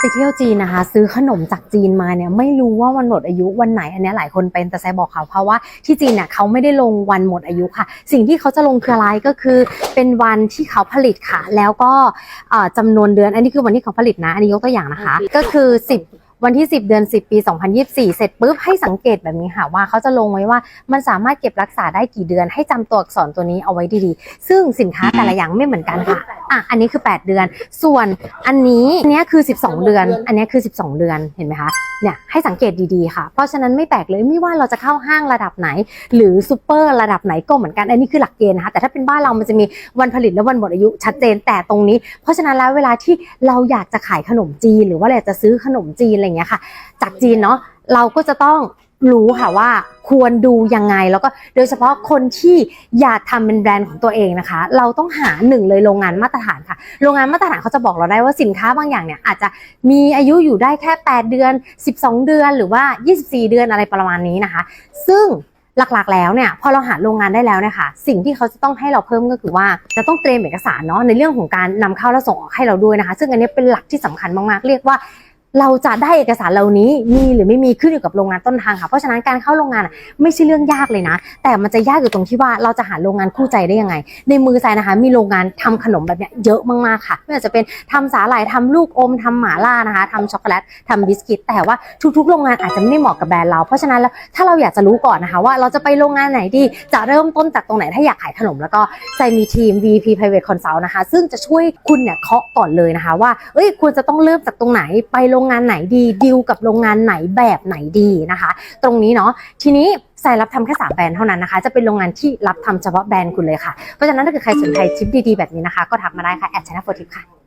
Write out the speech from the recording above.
ไปเที่ยวจีนนะคะ ซื้อขนมจากจีนมาเนี่ยไม่รู้ว่าวันหมดอายุวันไหนอันเนี้ยหลายคนเป็นแต่แซบอกค่ะเพราะว่าที่จีนเนี่ยเขาไม่ได้ลงวันหมดอายุค่ะ สิ่งที่เขาจะลงคืออะไรก็คือ เป็นวันที่เขาผลิตค่ะ แล้วก็เอ่อจำนวนเดือน อันนี้คือวันที่เขาผลิตนะ อันนี้ยกตัวอย่างนะคะ ก็คือ 10 วันที่ 10 เดือน 10 ปี 2024 เสร็จปุ๊บให้สังเกตแบบนี้ค่ะว่าเขาจะลงไว้ว่ามันสามารถเก็บรักษาได้กี่เดือน ให้จำตัวอักษรตัวนี้เอาไว้ดีๆ ซึ่งสินค้าแต่ละอย่างไม่เหมือนกันค่ะอะอันนี้คือ 8 เดือน ส่วนอันนี้อันเนี้ยคือ 12 เดือน อันเนี้ยคือ 12 เดือนเห็นไหมคะเนี่ยให้สังเกตดีๆค่ะ เพราะฉะนั้นไม่แปลกเลยไม่ว่าเราจะเข้าห้างระดับไหน หรือซูเปอร์ระดับไหนก็เหมือนกันอันนี้คือหลักเกณฑ์นะคะแต่ถ้าเป็นบ้านเรามันจะมีวันผลิตและวันหมดอายุชัดเจนแต่ตรงนี้ เพราะฉะนั้นแล้วเวลาที่เราอยากจะขายขนมจีนหรือว่าเราอยากจะซื้อขนมจีนอะไรอย่างเงี้ยค่ะ จากจีนเนาะเราก็จะต้องรู้ค่ะว่าควรดูยังไงแล้วก็โดยเฉพาะคนที่อยากทำเป็นแบรนด์ของตัวเองนะคะ เราต้องหาหนึ่งเลยโรงงานมาตรฐานค่ะ โรงงานมาตรฐานเขาจะบอกเราได้ว่าสินค้าบางอย่างเนี่ยอาจจะมีอายุอยู่ได้แค่ 8 เดือน 12 เดือนหรือว่า 24 เดือนอะไรประมาณนี้นะคะ ซึ่งหลักๆ แล้วเนี่ยพอเราหาโรงงานได้แล้วเนี่ยค่ะสิ่งที่เขาจะต้องให้เราเพิ่มก็คือว่าจะต้องเตรียมเอกสารเนาะในเรื่องของการนำเข้าและส่งออกให้เราด้วยนะคะ ซึ่งอันนี้เป็นหลักที่สำคัญมากๆ เรียกว่า เราจะได้เอกสารเหล่านี้มีหรือไม่มีขึ้นอยู่กับโรงงานต้นทางค่ะเพราะฉะนั้นการเข้าโรงงานไม่ใช่เรื่องยากเลยนะ แต่มันจะยากอยู่ตรงที่ว่าเราจะหาโรงงานคู่ใจได้ยังไง ในมือใจนะคะ มีโรงงานทำขนมแบบเนี้ยเยอะมากๆค่ะไม่ว่าจะเป็นทำสาหร่ายทำลูกอมทำหมาล่านะคะทำช็อกโกแลตทำบิสกิต แต่ว่าทุกๆ โรงงานอาจจะไม่ได้เหมาะกับแบรนด์เรา เพราะฉะนั้นแล้วถ้าเราอยากจะรู้ก่อนนะคะ ว่าเราจะไปโรงงานไหนดีจะเริ่มต้นจากตรงไหนถ้าอยากขายขนมแล้วก็ใจมีทีม VP Private Consult นะคะ ซึ่งจะช่วยคุณเนี่ยเคาะก่อนเลยนะคะ ว่าเอ้ยควรจะต้องเริ่มจากตรงไหนไปโรงงงานไหนดีดีวกับโรงงานไหนแบบไหนดีนะคะ ตรงนี้เนาะทีนี้ใส่รับทำแค่ 3 แบรนด์เท่านั้นนะคะ จะเป็นโรงงานที่รับทำเฉพาะแบรนด์คุณเลยค่ะ เพราะฉะนั้นถ้าเกิดใครสนใจทิปดีๆแบบนี้นะคะ ก็ทักมาได้ค่ะแอดชนะโฟทิปค่ะ